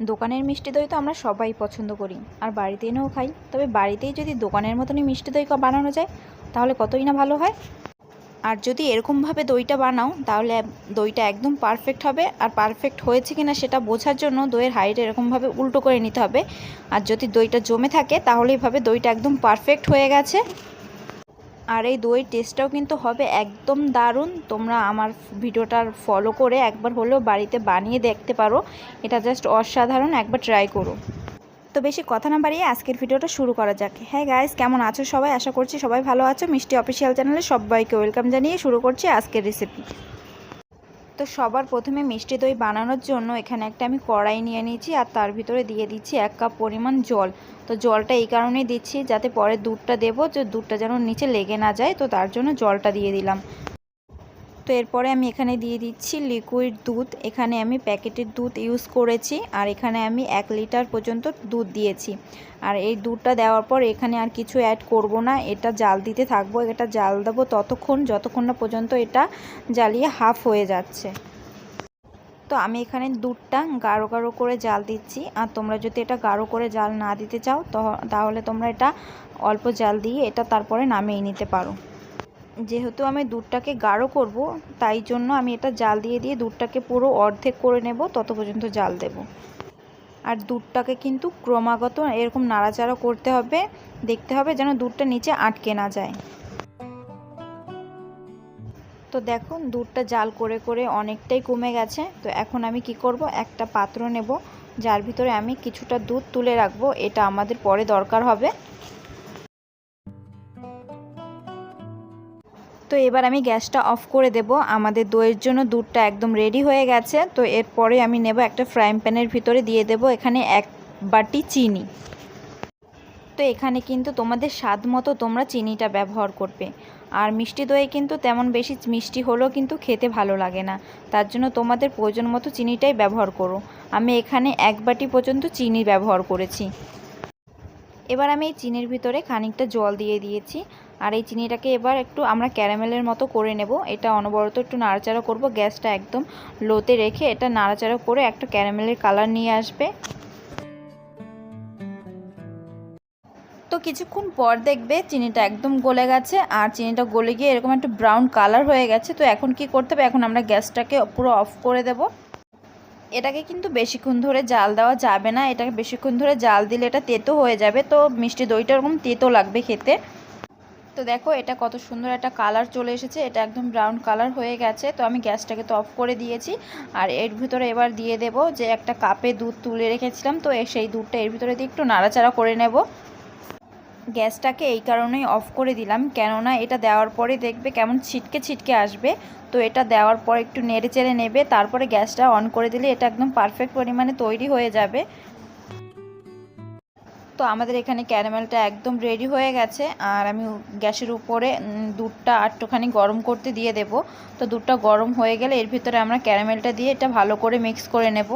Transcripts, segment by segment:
দোকানের মিষ্টি দই তো আমরা সবাই পছন্দ করি। আর বাড়িতে এনেও খাই। তবে বাড়িতেই যদি দোকানের মতনই মিষ্টি দই বানানো যায়, তাহলে কতই না ভালো হয়? আর যদি এরকমভাবে দইটা বানাও, তাহলে দইটা একদম পারফেক্ট হবে। আর পারফেক্ট হয়েছে কিনা সেটা বোঝার জন্য দইয়ের হাইট এরকমভাবে উল্টো করে নিতে হবে। আর যদি দইটা জমে থাকে, তাহলে এইভাবে দইটা একদম পারফেক্ট হয়ে গেছে। আর এই দইয়ের টেস্টটাও কিন্তু হবে একদম দারুণ। তোমরা আমার ভিডিওটার ফলো করে একবার হলেও বাড়িতে বানিয়ে দেখতে পারো। এটা জাস্ট অসাধারণ, একবার ট্রাই করো। তো বেশি কথা না বাড়িয়ে আজকের ভিডিওটা শুরু করা যাক। হ্যাঁ গাইজ কেমন আছো সবাই? আশা করছি সবাই ভালো আছো। মিষ্টি অফিসিয়াল চ্যানেলে সবাইকে ওয়েলকাম জানিয়ে শুরু করছি আজকের রেসিপি তো সবার প্রথমে মিষ্টি দই বানানোর জন্য এখানে একটা আমি কড়াই নিয়ে নিয়েছি আর তার ভিতরে দিয়ে দিচ্ছি এক কাপ পরিমাণ জল। তো জলটা এই কারণেই দিচ্ছি যাতে পরে দুধটা দেবো, যে দুধটা যেন নিচে লেগে না যায়, তো তার জন্য জলটা দিয়ে দিলাম। তো এরপরে আমি এখানে দিয়ে দিচ্ছি লিকুইড দুধ। এখানে আমি প্যাকেটের দুধ ইউজ করেছি আর এখানে আমি এক লিটার পর্যন্ত দুধ দিয়েছি। আর এই দুধটা দেওয়ার পর এখানে আর কিছু অ্যাড করব না। এটা জাল দিতে থাকব, এটা জাল দেবো ততক্ষণ, যতক্ষণ না পর্যন্ত এটা জ্বালিয়ে হাফ হয়ে যাচ্ছে। তো আমি এখানে দুধটা গাঢ় গাঢ় করে জাল দিচ্ছি। আর তোমরা যদি এটা গাঢ় করে জাল না দিতে চাও তাহলে তোমরা এটা অল্প জাল দিয়ে এটা তারপরে নামিয়ে নিতে পারো। যেহেতু আমি দুধটাকে গাঢ় করব, তাই জন্য আমি এটা জাল দিয়ে দিয়ে দুধটাকে পুরো অর্ধেক করে নেব, তত পর্যন্ত জাল দেব। আর দুধটাকে কিন্তু ক্রমাগত এরকম নাড়াচাড়া করতে হবে, দেখতে হবে যেন দুধটা নিচে আটকে না যায়। তো দেখুন, দুধটা জাল করে করে অনেকটাই কমে গেছে। তো এখন আমি কি করব? একটা পাত্র নেব, যার ভিতরে আমি কিছুটা দুধ তুলে রাখব, এটা আমাদের পরে দরকার হবে। তো এবার আমি গ্যাসটা অফ করে দেব। আমাদের দইয়ের জন্য দুধটা একদম রেডি হয়ে গেছে। তো এরপরে আমি নেব একটা ফ্রাইং প্যানের ভিতরে দিয়ে দেব এখানে এক বাটি চিনি। তো এখানে কিন্তু তোমাদের স্বাদ মতো তোমরা চিনিটা ব্যবহার করবে। আর মিষ্টি দই কিন্তু তেমন বেশি মিষ্টি হলেও কিন্তু খেতে ভালো লাগে না। তার জন্য তোমাদের প্রয়োজন মতো চিনিটাই ব্যবহার করো। আমি এখানে এক বাটি পর্যন্ত চিনি ব্যবহার করেছি। এবার আমি এই চিনির ভিতরে খানিকটা জল দিয়ে দিয়েছি। আর এই চিনিটাকে এবার একটু আমরা ক্যারামেলের মতো করে নেব। এটা অনবরত একটু নাড়াচাড়া করব। গ্যাসটা একদম লোতে রেখে এটা নাড়াচাড়া করে একটা ক্যারামেলের কালার নিয়ে আসবে। তো কিছুক্ষণ পর দেখবে চিনিটা একদম গলে গেছে। আর চিনিটা গলে গিয়ে এরকম একটা ব্রাউন কালার হয়ে গেছে। তো এখন কি করতে হবে? এখন আমরা গ্যাসটাকে পুরো অফ করে দেব। এটাকে কিন্তু বেশিক্ষণ ধরে জাল দেওয়া যাবে না। এটাকে বেশিক্ষণ ধরে জাল দিলে এটা তেতো হয়ে যাবে। তো মিষ্টি দইটা ওরকম তেতো লাগবে খেতে। তো দেখো, এটা কত সুন্দর একটা কালার চলে এসেছে। এটা একদম ব্রাউন কালার হয়ে গেছে। তো আমি গ্যাসটাকে তো অফ করে দিয়েছি। আর এর ভিতরে এবার দিয়ে দেব যে একটা কাপে দুধ তুলে রেখেছিলাম। তো সেই দুধটা এর ভিতরে দিয়ে একটু নাড়াচাড়া করে নেব। গ্যাসটাকে এই কারণেই অফ করে দিলাম। কেননা এটা দেওয়ার পরে দেখবে কেমন ছিটকে ছিটকে আসবে। তো এটা দেওয়ার পর একটু নেড়ে চেড়ে নেবে, তারপরে গ্যাসটা অন করে দিলে এটা একদম পারফেক্ট পরিমাণে তৈরি হয়ে যাবে। তো আমাদের এখানে ক্যারামেলটা একদম রেডি হয়ে গেছে। আর আমি গ্যাসের উপরে দুধটা আটটুখানি গরম করতে দিয়ে দেব। তো দুধটা গরম হয়ে গেলে এর ভিতরে আমরা ক্যারামেলটা দিয়ে এটা ভালো করে মিক্স করে নেব।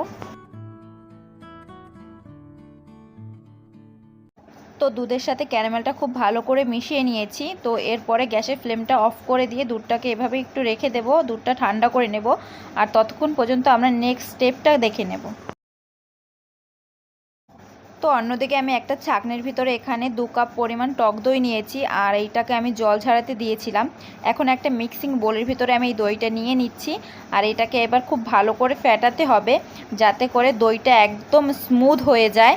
তো দুধের সাথে ক্যারামেলটা খুব ভালো করে মিশিয়ে নিয়েছি। তো এরপরে গ্যাসের ফ্লেমটা অফ করে দিয়ে দুধটাকে এভাবে একটু রেখে দেব। দুধটা ঠান্ডা করে নেব। আর ততক্ষণ পর্যন্ত আমরা নেক্সট স্টেপটা দেখে নেব। তো অন্যদিকে আমি একটা ছাকনির ভিতরে এখানে দু কাপ পরিমাণ টক দই নিয়েছি। আর এইটাকে আমি জল ঝাড়াতে দিয়েছিলাম। এখন একটা মিক্সিং বোলের ভিতরে আমি এই দইটা নিয়ে নিচ্ছি। আর এটাকে এবার খুব ভালো করে ফ্যাটাতে হবে। যাতে করে দইটা একদম স্মুথ হয়ে যায়।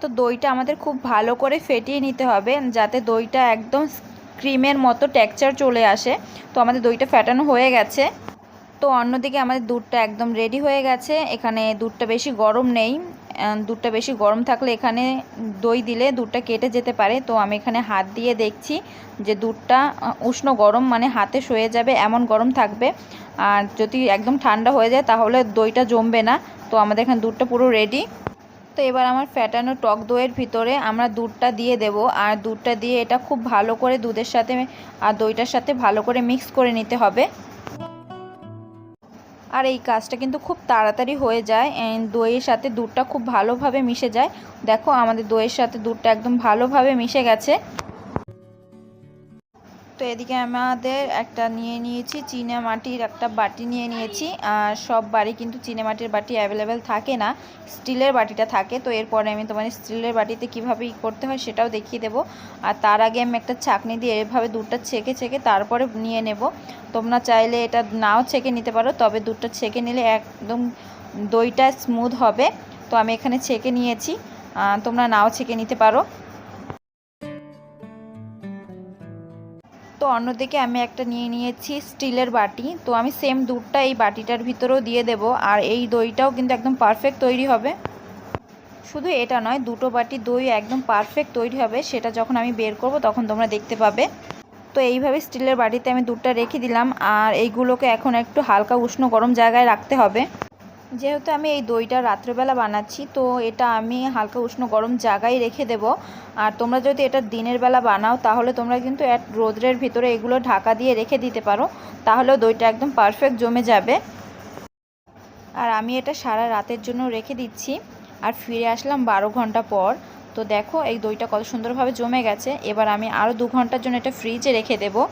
তো দইটা আমাদের খুব ভালো করে ফেটিয়ে নিতে হবে যাতে দইটা একদম ক্রিমের মতো টেক্সচার চলে আসে। তো আমাদের দইটা ফ্যাটানো হয়ে গেছে। তো অন্যদিকে আমাদের দুধটা একদম রেডি হয়ে গেছে। এখানে দুধটা বেশি গরম নেই। দুধটা বেশি গরম থাকলে এখানে দই দিলে দুধটা কেটে যেতে পারে। তো আমি এখানে হাত দিয়ে দেখছি যে দুধটা উষ্ণ গরম মানে হাতে সয়ে যাবে, এমন গরম থাকবে। আর যদি একদম ঠান্ডা হয়ে যায় তাহলে দইটা জমবে না। তো আমাদের এখানে দুধটা পুরো রেডি তো এবার আমার ফ্যাটানো টক দইয়ের ভিতরে আমরা দুধটা দিয়ে দেব। আর দুধটা দিয়ে এটা খুব ভালো করে দুধের সাথে আর দইটার সাথে ভালো করে মিক্স করে নিতে হবে। আর এই কাজটা কিন্তু খুব তাড়াতাড়ি হয়ে যায়। দইয়ের সাথে দুধটা খুব ভালোভাবে মিশে যায়। দেখো আমাদের দইয়ের সাথে দুধটা একদম ভালোভাবে মিশে গেছে। তো এদিকে আমাদের একটা নিয়ে নিয়েছি, চীনা মাটির একটা বাটি নিয়ে নিয়েছি। আর সব বাড়ি কিন্তু চীনা মাটির বাটি অ্যাভেলেবেল থাকে না, স্টিলের বাটিটা থাকে। তো এরপরে আমি তোমার স্টিলের বাটিতে কীভাবে ই করতে হয় সেটাও দেখিয়ে দেবো। আর তার আগে আমি একটা ছাঁকনি দিয়ে এভাবে দুধটা ছেঁকে ছেঁকে তারপরে নিয়ে নেব। তোমরা চাইলে এটা নাও ছেঁকে নিতে পারো, তবে দুধটা ছেঁকে নিলে একদম দইটা স্মুথ হবে। তো আমি এখানে ছেঁকে নিয়েছি। তোমরা নাও ছেঁকে নিতে পারো। তো অন্যদিকে আমি একটা নিয়ে নিয়েছি স্টিলের বাটি। তো আমি সেম দুধটা এই বাটিটার ভিতরেও দিয়ে দেব আর এই দইটাও কিন্তু একদম পারফেক্ট তৈরি হবে। শুধু এটা নয়, দুটো বাটি দই একদম পারফেক্ট তৈরি হবে, সেটা যখন আমি বের করব তখন তোমরা দেখতে পাবে। তো এইভাবে স্টিলের বাটিতে আমি দুধটা রেখে দিলাম আর এইগুলোকে এখন একটু হালকা উষ্ণ গরম জায়গায় রাখতে হবে। যেহেতু আমি এই দইটা রাত্রেবেলা বানাচ্ছি, তো এটা আমি হালকা উষ্ণ গরম জায়গায় রেখে দেব। আর তোমরা যদি এটা দিনের বেলা বানাও, তাহলে তোমরা কিন্তু এক রোদ্রের ভিতরে এগুলো ঢাকা দিয়ে রেখে দিতে পারো। তাহলেও দইটা একদম পারফেক্ট জমে যাবে। আর আমি এটা সারা রাতের জন্য রেখে দিচ্ছি। আর ফিরে আসলাম বারো ঘণ্টা পর। তো দেখো এই দইটা কত সুন্দরভাবে জমে গেছে। এবার আমি আরও দু ঘণ্টার জন্য এটা ফ্রিজে রেখে দেবো।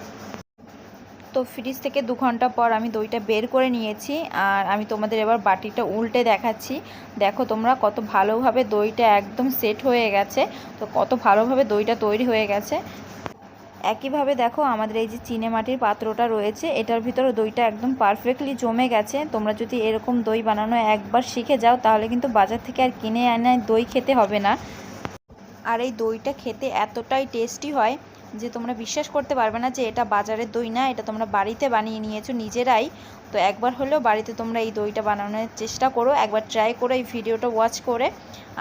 তো ফ্রিজ থেকে দু ঘণ্টা পর আমি দইটা বের করে নিয়েছি, আর আমি তোমাদের এবার বাটিটা উল্টে দেখাচ্ছি। দেখো তোমরা কত ভালোভাবে দইটা একদম সেট হয়ে গেছে, তো কত ভালোভাবে দইটা তৈরি হয়ে গেছে। একইভাবে দেখো আমাদের এই যে চিনে মাটির পাত্রটা রয়েছে, এটার ভিতরে দইটা একদম পারফেক্টলি জমে গেছে। তোমরা যদি এরকম দই বানানো একবার শিখে যাও, তাহলে কিন্তু বাজার থেকে আর কিনে আনায় দই খেতে হবে না। আর এই দইটা খেতে এতটাই টেস্টি হয় যে তোমরা বিশ্বাস করতে পারবে না যে এটা বাজারের দই না, এটা তোমরা বাড়িতে বানিয়ে নিয়েছো নিজেরাই। তো একবার হলেও বাড়িতে তোমরা এই দইটা বানানোর চেষ্টা করো, একবার ট্রাই করো এই ভিডিওটা ওয়াচ করে।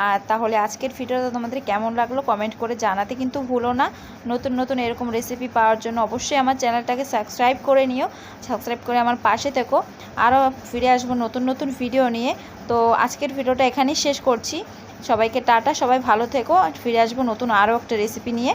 আর তাহলে আজকের ভিডিওটা তোমাদের কেমন লাগল কমেন্ট করে জানাতে কিন্তু ভুলো না। নতুন নতুন এরকম রেসিপি পাওয়ার জন্য অবশ্যই আমার চ্যানেলটাকে সাবস্ক্রাইব করে নিও। সাবস্ক্রাইব করে আমার পাশে থেকো। আরও ফিরে আসব নতুন নতুন ভিডিও নিয়ে। তো আজকের ভিডিওটা এখানেই শেষ করছি। সবাইকে টাটা, সবাই ভালো থেকো। ফিরে আসব নতুন আরও একটা রেসিপি নিয়ে।